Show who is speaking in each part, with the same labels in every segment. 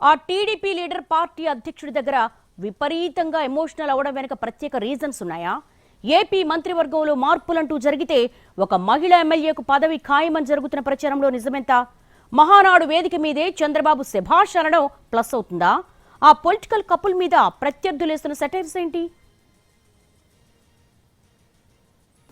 Speaker 1: ఆ TDP leader party అధ్యక్షుడి దగ్గర విపరీతంగా ఎమోషనల్ అవడం వెనుక ప్రత్యేక రీజన్స్ ఉన్నాయా? ఏపీ మంత్రివర్గంలో మార్పులంటూ జరిగితే ఒక మహిళ ఎమ్మెల్యేకు పదవి ఖాయమని జరుగుతున్న ప్రచారంలో నిజమెంత? మహానాడు వేదిక మీదే చంద్రబాబు శభాష్ అనడం ప్లస్ అవుతుందా? ఆ పొలిటికల్ కపుల్ మీద ప్రత్యర్థులేస్తున్న సెటైర్స్ ఏంటి?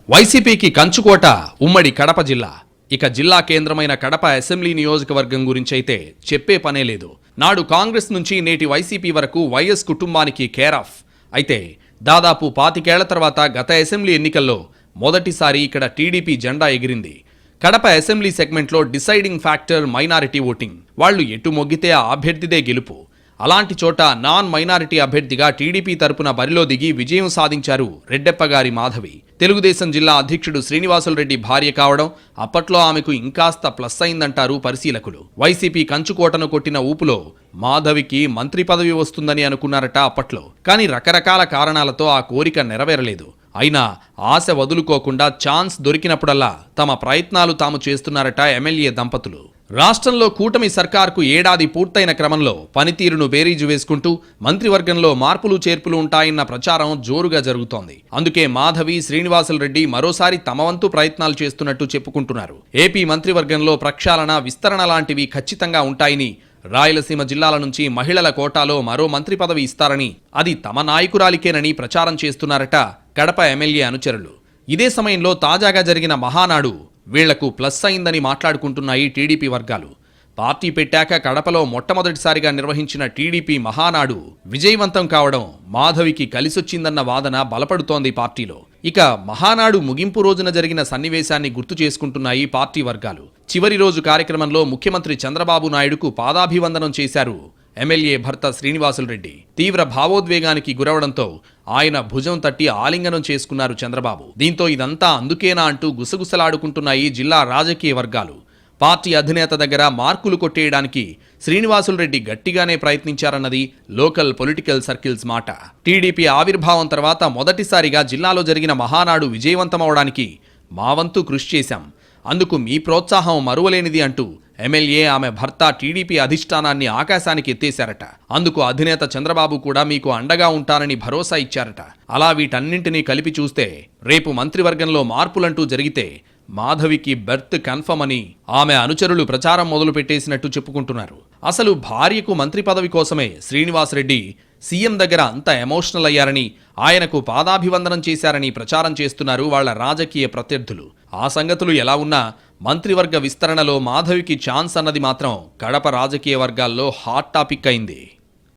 Speaker 2: వైసీపీకి కంచుకోట ఉమ్మడి కడప జిల్లా. ఇక జిల్లా కేంద్రమైన కడప అసెంబ్లీ నియోజకవర్గం గురించి అయితే చెప్పే పనే లేదు. నాడు కాంగ్రెస్ నుంచి నేటి వైసీపీ వరకు వైఎస్ కుటుంబానికి కేరాఫ్ అయితే దాదాపు పాతికేళ్ళ తర్వాత గత అసెంబ్లీ ఎన్నికల్లో మొదటిసారి ఇక్కడ టీడీపీ జెండా ఎగిరింది. కడప అసెంబ్లీ సెగ్మెంట్లో డిసైడింగ్ ఫ్యాక్టర్ మైనారిటీ ఓటింగ్. వాళ్ళు ఎటు మొగ్గితే ఆ అభ్యర్థిదే గెలుపు. అలాంటి చోట నాన్ మైనారిటీ అభ్యర్థిగా టీడీపీ తరపున బరిలో దిగి విజయం సాధించారు రెడ్డెప్పగారి మాధవి. తెలుగుదేశం జిల్లా అధ్యక్షుడు శ్రీనివాసులరెడ్డి భార్య కావడం అప్పట్లో ఆమెకు ఇంకాస్త ప్లస్ అయిందంటారు పరిశీలకులు. వైసీపీ కంచుకోటను కొట్టిన ఊపులో మాధవికి మంత్రి పదవి వస్తుందని అనుకున్నారట అప్పట్లో. కానీ రకరకాల కారణాలతో ఆ కోరిక నెరవేరలేదు. అయినా ఆశ వదులుకోకుండా ఛాన్స్ దొరికినప్పుడల్లా తమ ప్రయత్నాలు తాము చేస్తున్నారట ఎమ్మెల్యే దంపతులు. రాష్ట్రంలో కూటమి సర్కార్కు ఏడాది పూర్తయిన క్రమంలో పనితీరును బేరీజు వేసుకుంటూ మంత్రివర్గంలో మార్పులు చేర్పులు ఉంటాయన్న ప్రచారం జోరుగా జరుగుతోంది. అందుకే మాధవి శ్రీనివాసులు రెడ్డి మరోసారి తమ వంతు ప్రయత్నాలు చేస్తున్నట్టు చెప్పుకుంటున్నారు. ఏపీ మంత్రివర్గంలో ప్రక్షాళన విస్తరణ లాంటివి ఖచ్చితంగా ఉంటాయని రాయలసీమ జిల్లాల నుంచి మహిళల కోటాలో మరో మంత్రి పదవి ఇస్తారని అది తమ నాయకురాలికేనని ప్రచారం చేస్తున్నారట కడప ఎమ్మెల్యే అనుచరులు. ఇదే సమయంలో తాజాగా జరిగిన మహానాడు వీళ్ళకు ప్లస్ అయిందని మాట్లాడుకుంటున్నాయి టీడీపీ వర్గాలు పార్టీ పెట్టాక కడపలో మొట్టమొదటిసారిగా నిర్వహించిన టీడీపీ మహానాడు విజయవంతం కావడం మాధవికి కలిసొచ్చిందన్న వాదన బలపడుతోంది పార్టీలో. ఇక మహానాడు ముగింపు రోజున జరిగిన సన్నివేశాన్ని గుర్తు చేసుకుంటున్నాయి పార్టీ వర్గాలు చివరి రోజు కార్యక్రమంలో ముఖ్యమంత్రి చంద్రబాబు నాయుడుకు పాదాభివందనం చేశారు ఎమ్మెల్యే భర్త శ్రీనివాసులరెడ్డి తీవ్ర భావోద్వేగానికి గురవడంతో ఆయన భుజం తట్టి ఆలింగనం చేసుకున్నారు చంద్రబాబు. దీంతో ఇదంతా అందుకేనా అంటూ గుసగుసలాడుకుంటున్నాయి జిల్లా రాజకీయ వర్గాలు. పార్టీ అధినేత దగ్గర మార్కులు కొట్టేయడానికి శ్రీనివాసులరెడ్డి గట్టిగానే ప్రయత్నించారన్నది లోకల్ పొలిటికల్ సర్కిల్స్ మాట. టీడీపీ ఆవిర్భావం తర్వాత మొదటిసారిగా జిల్లాలో జరిగిన మహానాడు విజయవంతమవడానికి మా వంతు కృషి చేశాం. అందుకు మీ ప్రోత్సాహం మరువలేనిది అంటూ ఎమ్మెల్యే ఆమె భర్త టీడీపీ అధిష్టానాన్ని ఆకాశానికి ఎత్తేశారట. అందుకు అధినేత చంద్రబాబు కూడా మీకు అండగా ఉంటానని భరోసా ఇచ్చారట. అలా వీటన్నింటినీ కలిపి చూస్తే రేపు మంత్రివర్గంలో మార్పులంటూ జరిగితే మాధవికి బెర్త్ కన్ఫర్మ్ అని ఆమె అనుచరులు ప్రచారం మొదలు పెట్టేసినట్టు చెప్పుకుంటున్నారు. అసలు భార్యకు మంత్రి పదవి కోసమే శ్రీనివాసరెడ్డి సీఎం దగ్గర అంత ఎమోషనల్ అయ్యారని ఆయనకు పాదాభివందనం చేశారని ప్రచారం చేస్తున్నారు వాళ్ళ రాజకీయ ప్రత్యర్థులు. ఆ సంగతులు ఎలా ఉన్నా మంత్రివర్గ విస్తరణలో మాధవికి ఛాన్స్ అన్నది మాత్రం కడప రాజకీయ వర్గాల్లో హాట్ టాపిక్ అయింది.